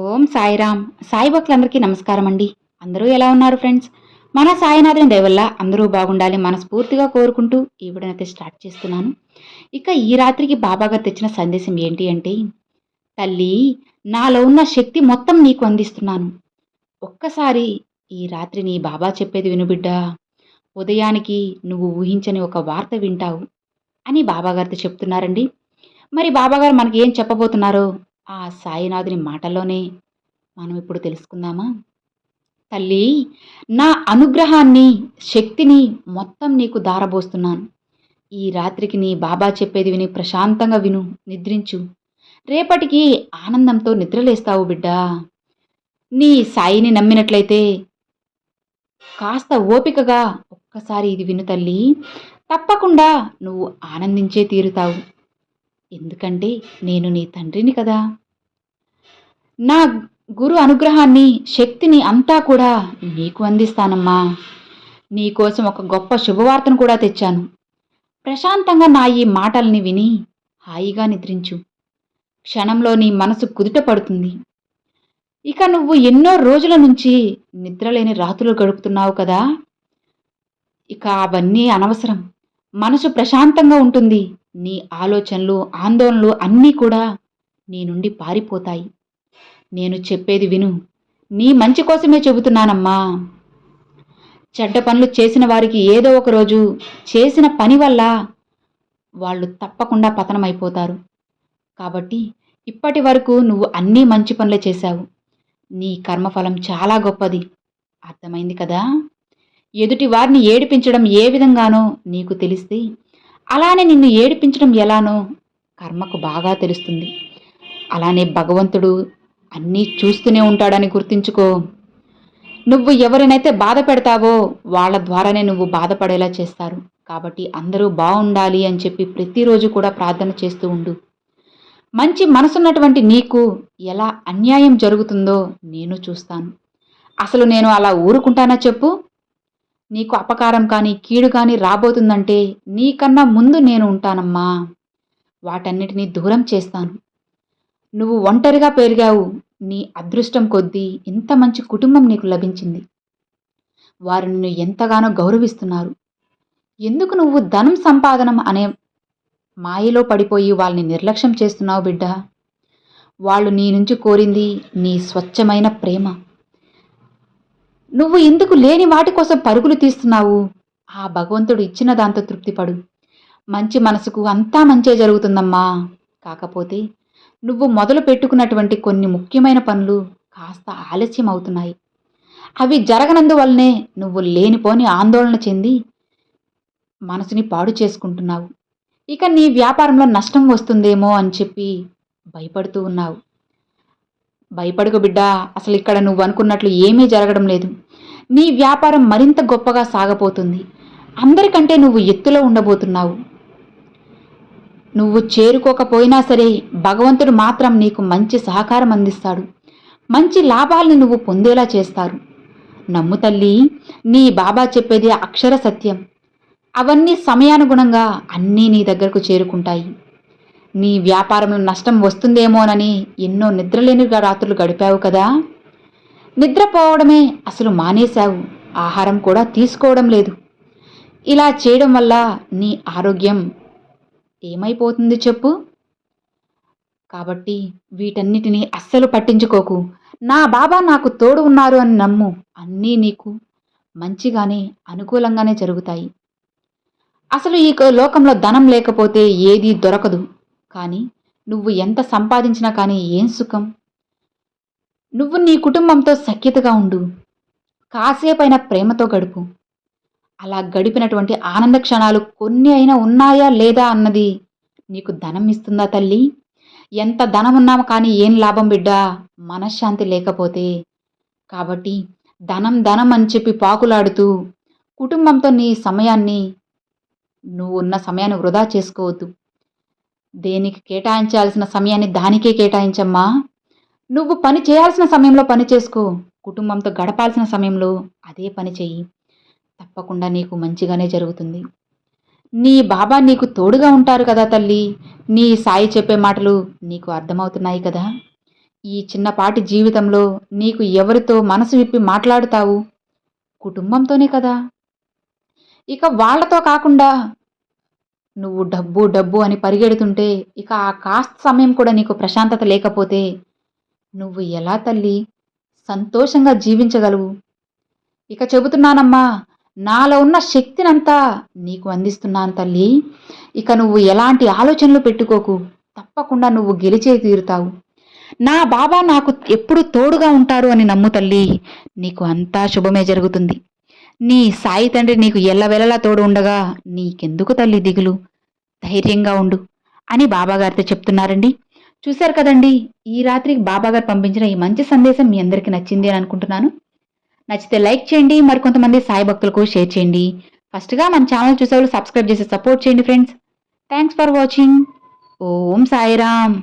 ఓం సాయిరామ్. సాయి భక్తులందరికీ నమస్కారం అండి అందరూ ఎలా ఉన్నారు ఫ్రెండ్స్? మన సాయినాథుని దయవల్ల అందరూ బాగుండాలి మనస్ఫూర్తిగా కోరుకుంటూ ఈ వీడియోనైతే స్టార్ట్ చేస్తున్నాను. ఇక ఈ రాత్రికి బాబాగారు తెచ్చిన సందేశం ఏంటి అంటే తల్లి నాలో ఉన్న శక్తి మొత్తం నీకు అందిస్తున్నాను. ఒక్కసారి ఈ రాత్రి నీ బాబా చెప్పేది వినుబిడ్డా ఉదయానికి నువ్వు ఊహించని ఒక వార్త వింటావు అని బాబాగారితో చెప్తున్నారండి. మరి బాబాగారు మనకి ఏం చెప్పబోతున్నారో ఆ సాయినాథుని మాటల్లోనే మనం ఇప్పుడు తెలుసుకుందామా? తల్లి నా అనుగ్రహాన్ని శక్తిని మొత్తం నీకు దారబోస్తున్నాను. ఈ రాత్రికి నీ బాబా చెప్పేది విని ప్రశాంతంగా విను నిద్రించు. రేపటికి ఆనందంతో నిద్రలేస్తావు బిడ్డా. నీ సాయిని నమ్మినట్లయితే కాస్త ఓపికగా ఒక్కసారి ఇది విను తల్లి. తప్పకుండా నువ్వు ఆనందించే తీరుతావు. ఎందుకంటే నేను నీ తండ్రిని కదా. నా గురు అనుగ్రహాన్ని శక్తిని అంతా కూడా నీకు అందిస్తానమ్మా. నీకోసం ఒక గొప్ప శుభవార్తను కూడా తెచ్చాను. ప్రశాంతంగా నా ఈ మాటల్ని విని హాయిగా నిద్రించు. క్షణంలో నీ మనసు కుదుట పడుతుంది. ఇక నువ్వు ఎన్నో రోజుల నుంచి నిద్రలేని రాత్రులు గడుపుతున్నావు కదా. ఇక అవన్నీ అనవసరం. మనసు ప్రశాంతంగా ఉంటుంది. నీ ఆలోచనలు ఆందోళనలు అన్నీ కూడా నీ నుండి పారిపోతాయి. నేను చెప్పేది విను. నీ మంచి కోసమే చెబుతున్నానమ్మా. చెడ్డ పనులు చేసిన వారికి ఏదో ఒకరోజు చేసిన పని వల్ల వాళ్ళు తప్పకుండా పతనమైపోతారు. కాబట్టి ఇప్పటి వరకు నువ్వు అన్నీ మంచి పనులే చేశావు. నీ కర్మఫలం చాలా గొప్పది. అర్థమైంది కదా? ఎదుటి వారిని ఏడిపించడం ఏ విధంగానో నీకు తెలిస్తే అలానే నిన్ను ఏడిపించడం ఎలానో కర్మకు బాగా తెలుస్తుంది. అలానే భగవంతుడు అన్నీ చూస్తూనే ఉంటాడని గుర్తించుకో. నువ్వు ఎవరినైతే బాధ పెడతావో వాళ్ళ ద్వారానే నువ్వు బాధపడేలా చేస్తారు. కాబట్టి అందరూ బాగుండాలి అని చెప్పి ప్రతిరోజు కూడా ప్రార్థన చేస్తూ ఉండు. మంచి మనసున్నటువంటి నీకు ఎలా అన్యాయం జరుగుతుందో నేను చూస్తాను. అసలు నేను అలా ఊరుకుంటానా చెప్పు? నీకు అపకారం కానీ కీడు కానీ రాబోతుందంటే నీకన్నా ముందు నేను ఉంటానమ్మా. వాటన్నిటినీ దూరం చేస్తాను. నువ్వు ఒంటరిగా పెరిగావు. నీ అదృష్టం కొద్దీ ఇంత మంచి కుటుంబం నీకు లభించింది. వారు నిన్ను ఎంతగానో గౌరవిస్తున్నారు. ఎందుకు నువ్వు ధనం సంపాదనం అనే మాయలో పడిపోయి వాళ్ళని నిర్లక్ష్యం చేస్తున్నావు బిడ్డ? వాళ్ళు నీ నుంచి కోరింది నీ స్వచ్ఛమైన ప్రేమ. నువ్వు ఎందుకు లేని వాటి కోసం పరుగులు తీస్తున్నావు? ఆ భగవంతుడు ఇచ్చిన దాంతో తృప్తిపడు. మంచి మనసుకు అంతా మంచే జరుగుతుందమ్మా. కాకపోతే నువ్వు మొదలు పెట్టుకున్నటువంటి కొన్ని ముఖ్యమైన పనులు కాస్త ఆలస్యం అవుతున్నాయి. అవి జరగనందువల్లనే నువ్వు లేనిపోని ఆందోళన చెంది మనసుని పాడు చేసుకుంటున్నావు. ఇక నీ వ్యాపారంలో నష్టం వస్తుందేమో అని చెప్పి భయపడుతూ ఉన్నావు. భయపడుకు బిడ్డా అసలు ఇక్కడ నువ్వు అనుకున్నట్లు ఏమీ జరగడం లేదు. నీ వ్యాపారం మరింత గొప్పగా సాగపోతుంది అందరికంటే నువ్వు ఎత్తులో ఉండబోతున్నావు. నువ్వు చేరుకోకపోయినా సరే భగవంతుడు మాత్రం నీకు మంచి సహకారం అందిస్తాడు. మంచి లాభాలను నువ్వు పొందేలా చేస్తారు. నమ్ము తల్లి నీ బాబా చెప్పేది అక్షర సత్యం. అవన్నీ సమయానుగుణంగా అన్నీ నీ దగ్గరకు చేరుకుంటాయి. నీ వ్యాపారంలో నష్టం వస్తుందేమోనని ఎన్నో నిద్రలేని రాత్రులు గడిపావు కదా. నిద్రపోవడమే అసలు మానేశావు. ఆహారం కూడా తీసుకోవడం లేదు. ఇలా చేయడం వల్ల నీ ఆరోగ్యం ఏమైపోతుంది చెప్పు. కాబట్టి వీటన్నిటినీ అస్సలు పట్టించుకోకు. నా బాబా నాకు తోడు ఉన్నారు అని నమ్ము. అన్నీ నీకు మంచిగానే అనుకూలంగానే జరుగుతాయి. అసలు ఈ లోకంలో ధనం లేకపోతే ఏదీ దొరకదు. కానీ నువ్వు ఎంత సంపాదించినా కానీ ఏం సుఖం? నువ్వు నీ కుటుంబంతో సఖ్యతగా ఉండు. కాసేపైన ప్రేమతో గడుపు. అలా గడిపినటువంటి ఆనంద క్షణాలు కొన్ని అయినా ఉన్నాయా లేదా అన్నది నీకు ధనం ఇస్తుందా తల్లి? ఎంత ధనం ఉన్నాము కానీ ఏం లాభం బిడ్డా? మనశ్శాంతి లేకపోతే. కాబట్టి ధనం ధనం అని చెప్పి పాకులాడుతూ కుటుంబంతో నీ సమయాన్ని నువ్వు ఉన్న సమయాన్ని వృధా చేసుకోవద్దు. దేనికి కేటాయించాల్సిన సమయాన్ని దానికే కేటాయించమ్మా. నువ్వు పని చేయాల్సిన సమయంలో పని చేసుకో. కుటుంబంతో గడపాల్సిన సమయంలో అదే పని చెయ్యి. తప్పకుండా నీకు మంచిగానే జరుగుతుంది. నీ బాబా నీకు తోడుగా ఉంటారు కదా తల్లి. నీ సాయి చెప్పే మాటలు నీకు అర్థమవుతున్నాయి కదా. ఈ చిన్నపాటి జీవితంలో నీకు ఎవరితో మనసు విప్పి మాట్లాడుతావు? కుటుంబంతోనే కదా. ఇక వాళ్ళతో కాకుండా నువ్వు డబ్బు డబ్బు అని పరిగెడుతుంటే ఇక ఆ కాస్త సమయం కూడా నీకు ప్రశాంతత లేకపోతే నువ్వు ఎలా తల్లి? సంతోషంగా జీవించగలవు. ఇక చెబుతున్నానమ్మా నాలో ఉన్న శక్తినంతా నీకు అందిస్తున్నాను తల్లి. ఇక నువ్వు ఎలాంటి ఆలోచనలు పెట్టుకోకు. తప్పకుండా నువ్వు గెలిచే తీరుతావు. నా బాబా నాకు ఎప్పుడు తోడుగా ఉంటారు అని నమ్ము తల్లి. నీకు అంతా శుభమే జరుగుతుంది. నీ సాయి తండ్రి నీకు ఎల్లవెలలా తోడు ఉండగా నీకెందుకు తల్లి దిగులు? ధైర్యంగా ఉండు అని బాబాగారితో చెప్తున్నారండి. చూశారు కదండి ఈ రాత్రికి బాబాగారు పంపించిన ఈ మంచి సందేశం మీ అందరికీ నచ్చింది అని అనుకుంటున్నాను. నచ్చితే లైక్ చేయండి మరికొంతమంది సాయి భక్తులకు షేర్ చేయండి. ఫస్ట్గా మన ఛానల్ చూసేవాళ్ళు సబ్స్క్రైబ్ చేసి సపోర్ట్ చేయండి friends. Thanks for watching. Om Sairam.